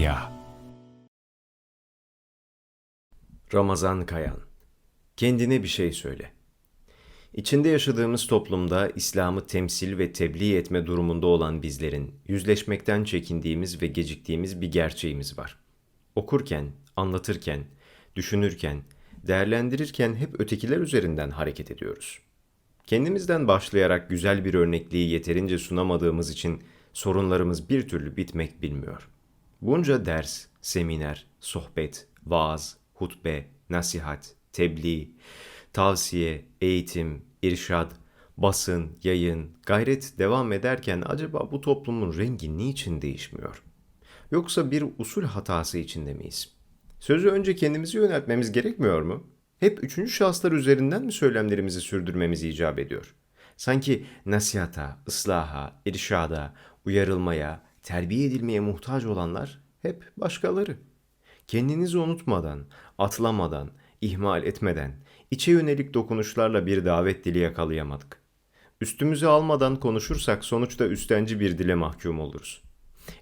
Fatiha Ramazan Kayan Kendine bir şey söyle. İçinde yaşadığımız toplumda İslam'ı temsil ve tebliğ etme durumunda olan bizlerin yüzleşmekten çekindiğimiz ve geciktiğimiz bir gerçeğimiz var. Okurken, anlatırken, düşünürken, değerlendirirken hep ötekiler üzerinden hareket ediyoruz. Kendimizden başlayarak güzel bir örnekliği yeterince sunamadığımız için sorunlarımız bir türlü bitmek bilmiyor.'' Bunca ders, seminer, sohbet, vaaz, hutbe, nasihat, tebliğ, tavsiye, eğitim, irşad, basın, yayın, gayret devam ederken acaba bu toplumun rengi niçin değişmiyor? Yoksa bir usul hatası içinde miyiz? Sözü önce kendimizi yöneltmemiz gerekmiyor mu? Hep üçüncü şahıslar üzerinden mi söylemlerimizi sürdürmemiz icap ediyor? Sanki nasihata, ıslaha, irşada, uyarılmaya, terbiye edilmeye muhtaç olanlar hep başkaları. Kendinizi unutmadan, atlamadan, ihmal etmeden, içe yönelik dokunuşlarla bir davet dili yakalayamadık. Üstümüze almadan konuşursak sonuçta üstenci bir dile mahkum oluruz.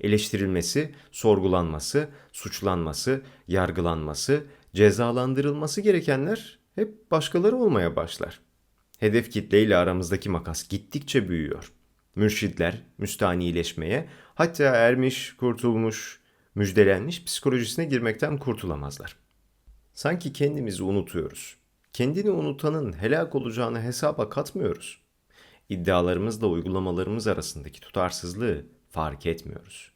Eleştirilmesi, sorgulanması, suçlanması, yargılanması, cezalandırılması gerekenler hep başkaları olmaya başlar. Hedef kitleyle aramızdaki makas gittikçe büyüyor. Mürşidler müstanileşmeye, hatta ermiş, kurtulmuş, müjdelenmiş psikolojisine girmekten kurtulamazlar. Sanki kendimizi unutuyoruz. Kendini unutanın helak olacağını hesaba katmıyoruz. İddialarımızla uygulamalarımız arasındaki tutarsızlığı fark etmiyoruz.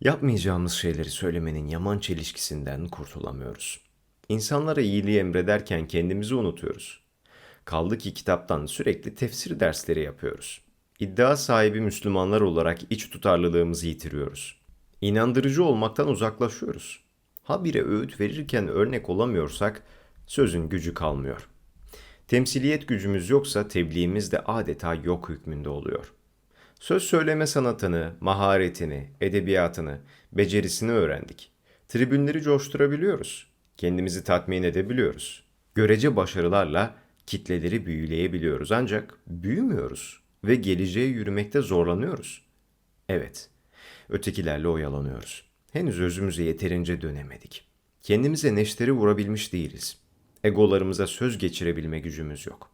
Yapmayacağımız şeyleri söylemenin yaman çelişkisinden kurtulamıyoruz. İnsanlara iyiliği emrederken kendimizi unutuyoruz. Kaldı ki kitaptan sürekli tefsir dersleri yapıyoruz. İddia sahibi Müslümanlar olarak iç tutarlılığımızı yitiriyoruz. İnandırıcı olmaktan uzaklaşıyoruz. Habire öğüt verirken örnek olamıyorsak sözün gücü kalmıyor. Temsiliyet gücümüz yoksa tebliğimiz de adeta yok hükmünde oluyor. Söz söyleme sanatını, maharetini, edebiyatını, becerisini öğrendik. Tribünleri coşturabiliyoruz. Kendimizi tatmin edebiliyoruz. Görece başarılarla kitleleri büyüleyebiliyoruz ancak büyümüyoruz ve geleceğe yürümekte zorlanıyoruz. Evet, ötekilerle oyalanıyoruz. Henüz özümüze yeterince dönemedik. Kendimize neşteri vurabilmiş değiliz. Egolarımıza söz geçirebilme gücümüz yok.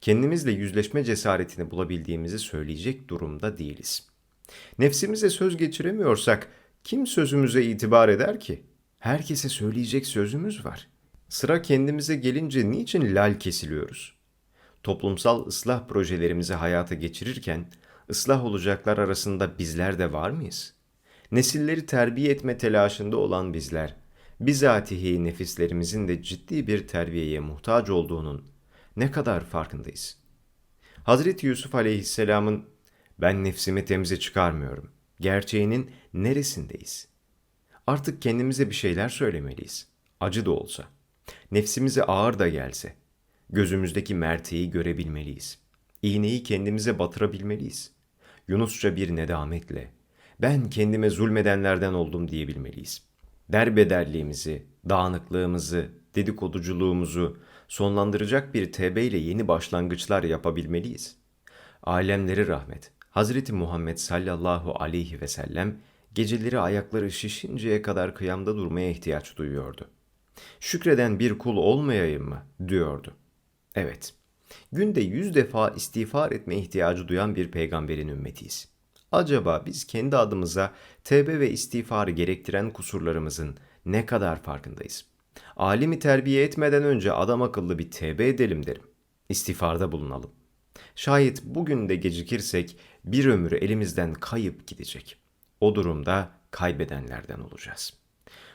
Kendimizle yüzleşme cesaretini bulabildiğimizi söyleyecek durumda değiliz. Nefsimize söz geçiremiyorsak kim sözümüze itibar eder ki? Herkese söyleyecek sözümüz var. Sıra kendimize gelince niçin lal kesiliyoruz? Toplumsal ıslah projelerimizi hayata geçirirken ıslah olacaklar arasında bizler de var mıyız? Nesilleri terbiye etme telaşında olan bizler, bizatihi nefislerimizin de ciddi bir terbiyeye muhtaç olduğunun ne kadar farkındayız? Hazreti Yusuf aleyhisselamın ben nefsimi temize çıkarmıyorum gerçeğinin neresindeyiz? Artık kendimize bir şeyler söylemeliyiz. Acı da olsa. Nefsimize ağır da gelse. Gözümüzdeki merteği görebilmeliyiz. İğneyi kendimize batırabilmeliyiz. Yunusça bir nedametle, ben kendime zulmedenlerden oldum diyebilmeliyiz. Derbederliğimizi, dağınıklığımızı, dedikoduculuğumuzu sonlandıracak bir tevbe ile yeni başlangıçlar yapabilmeliyiz. Alemleri rahmet. Hazreti Muhammed sallallahu aleyhi ve sellem geceleri ayakları şişinceye kadar kıyamda durmaya ihtiyaç duyuyordu. Şükreden bir kul olmayayım mı? diyordu. Evet, günde yüz defa istiğfar etme ihtiyacı duyan bir peygamberin ümmetiyiz. Acaba biz kendi adımıza tevbe ve istiğfarı gerektiren kusurlarımızın ne kadar farkındayız? Alimi terbiye etmeden önce adam akıllı bir tevbe edelim derim. İstiğfarda bulunalım. Şayet bugün de gecikirsek bir ömür elimizden kayıp gidecek. O durumda kaybedenlerden olacağız.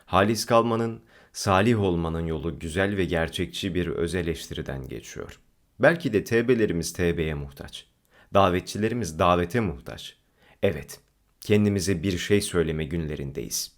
Halis kalmanın, salih olmanın yolu güzel ve gerçekçi bir öz eleştiriden geçiyor. Belki de tevbelerimiz tevbeye muhtaç. Davetçilerimiz davete muhtaç. Evet, kendimize bir şey söyleme günlerindeyiz.''